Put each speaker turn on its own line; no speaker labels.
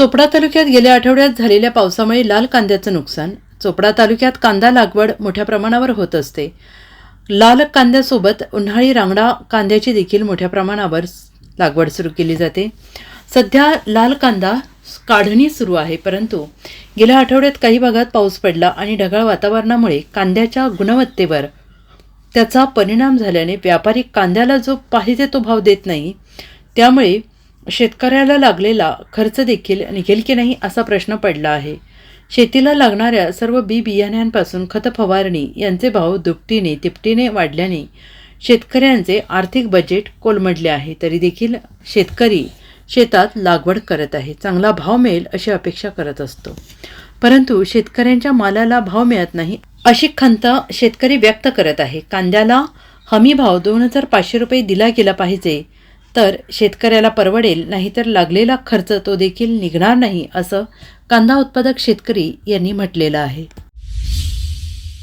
चोपडा तालुक्यात गेल्या आठवड्यात झालेल्या पावसामुळे लाल कांद्याचं नुकसान. चोपडा तालुक्यात कांदा लागवड मोठ्या प्रमाणावर होत असते. लाल कांद्यासोबत उन्हाळी रांगडा कांद्याची देखील मोठ्या प्रमाणावर लागवड सुरू केली जाते. सध्या लाल कांदा काढणी सुरू आहे परंतु गेल्या आठवड्यात काही भागात पाऊस पडला आणि ढगाळ वातावरणामुळे कांद्याच्या गुणवत्तेवर त्याचा परिणाम झाल्याने व्यापारी कांद्याला जो पाहिजे तो भाव देत नाही त्यामुळे शेतकऱ्याला लागलेला खर्च देखील निघेल की नाही असा प्रश्न पडला आहे. शेतीला लागणाऱ्या सर्व बी बियाण्यांपासून खत फवारणी यांचे भाव दुपटीने तिपटीने वाढल्याने शेतकऱ्यांचे आर्थिक बजेट कोलमडले आहे. तरी देखील शेतकरी शेतात लागवड करत आहे. चांगला भाव मिळेल अशी अपेक्षा करत असतो. परंतु शेतकऱ्यांच्या मालाला भाव मिळत नाही अशी खंत शेतकरी व्यक्त करत आहे. कांद्याला हमी भाव दोन हजार पाचशे रुपये दिला गेला पाहिजे. तर शेतकऱ्याला परवडेल नाहीतर लागलेला खर्च तो देखील निघणार नाही असं कांदा उत्पादक शेतकरी यांनी म्हटलेलं आहे.